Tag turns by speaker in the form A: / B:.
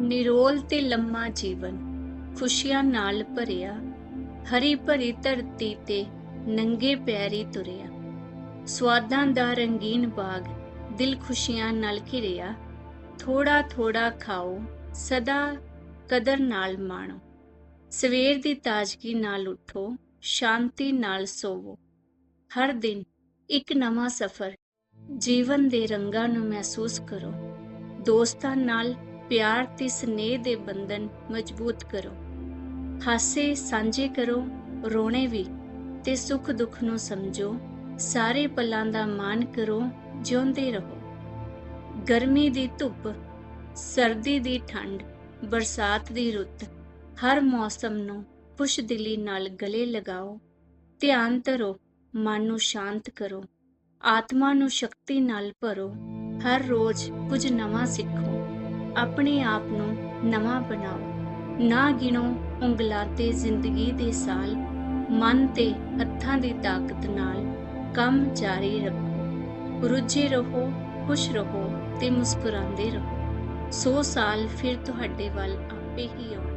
A: ਨਿਰੋਲ ਤੇ ਲੰਮਾ ਜੀਵਨ, ਖੁਸ਼ੀਆਂ ਨਾਲ ਭਰਿਆ, ਹਰੀ ਭਰੀ ਧਰਤੀ ਤੇ ਨੰਗੇ ਪੈਰੀ ਤੁਰਿਆ। ਸਵਾਦਾਂ ਦਾ ਰੰਗੀਨ ਬਾਗ ਦਿਲ ਖੁਸ਼ੀਆਂ ਨਾਲ ਘਿਰਿਆ। ਥੋੜਾ ਥੋੜਾ ਖਾਓ, ਸਦਾ ਕਦਰ ਨਾਲ ਮਾਣੋ। ਸਵੇਰ ਦੀ ਤਾਜ਼ਗੀ ਨਾਲ ਉਠੋ, ਸ਼ਾਂਤੀ ਨਾਲ ਸੋਵੋ। ਹਰ ਦਿਨ ਇੱਕ ਨਵਾਂ ਸਫ਼ਰ। ਜੀਵਨ ਦੇ ਰੰਗਾਂ ਨੂੰ ਮਹਿਸੂਸ ਕਰੋ। ਦੋਸਤਾਂ ਨਾਲ ਪਿਆਰ ਤੇ ਸਨੇਹ ਦੇ ਬੰਧਨ ਮਜ਼ਬੂਤ ਕਰੋ। ਹਾਸੇ ਸਾਂਝੇ ਕਰੋ, ਰੋਣੇ ਵੀ ਤੇ ਸੁੱਖ ਦੁੱਖ ਨੂੰ ਸਮਝੋ। ਸਾਰੇ ਪਲਾਂ ਦਾ ਮਾਣ ਕਰੋ, ਜਿਉਂਦੇ ਰਹੋ। ਗਰਮੀ ਦੀ ਧੁੱਪ, ਸਰਦੀ ਦੀ ਠੰਡ, ਬਰਸਾਤ ਦੀ ਰੁੱਤ, ਹਰ ਮੌਸਮ ਨੂੰ ਖੁਸ਼ਦਿਲੀ ਨਾਲ ਗਲੇ ਲਗਾਓ। ਧਿਆਨ ਧਰੋ, ਮਨ ਨੂੰ ਸ਼ਾਂਤ ਕਰੋ। ਆਤਮਾ ਨੂੰ ਸ਼ਕਤੀ ਨਾਲ ਭਰੋ। ਹਰ ਰੋਜ਼ ਕੁਝ ਨਵਾਂ ਸਿੱਖੋ। ਆਪਣੇ ਆਪ ਨੂੰ ਨਵਾਂ ਬਣਾਓ। ਨਾ ਗਿਣੋ ਉਂਗਲਾਂ ਤੇ ਜ਼ਿੰਦਗੀ ਦੇ ਸਾਲ। ਮਨ ਤੇ ਹੱਥਾਂ ਦੀ ਤਾਕਤ ਨਾਲ ਕੰਮ ਜਾਰੀ ਰੱਖੋ। ਰੁੱਝੇ ਰਹੋ, ਖੁਸ਼ ਰਹੋ ਤੇ ਮੁਸਕਰਾਉਂਦੇ ਰਹੋ। 100 ਸਾਲ ਫਿਰ ਤੁਹਾਡੇ ਵੱਲ ਆਪੇ ਹੀ ਆਉਣਗੇ।